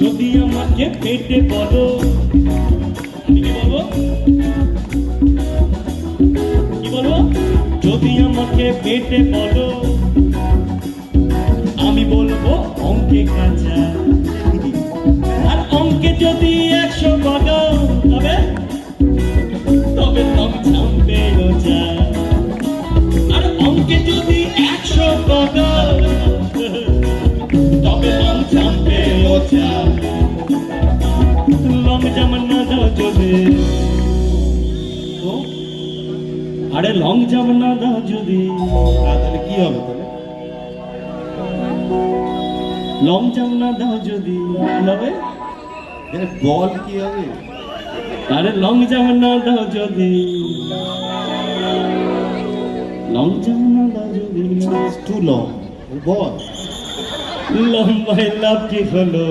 যদি আমাকে পেটে বলো কি যদি আমাকে পেটে বলো আমি বলব অঙ্কে কাঁচা। আর অঙ্কে যদি একশো বলো তবে তবে জাম্পে রোজা। আর অঙ্কে যদি একশো বলো লং জাম্প না দাও যদি আরে লং জাম্প না দাও যদি তাহলে কি হবে তাহলে? লং জাম্প না দাও যদি লবে এখানে বল কি হবে? আরে লং জাম্প না দাও যদি। লং জাম্প না দাও যদি টু লং বল। লম্বাই লাভ কি হলো।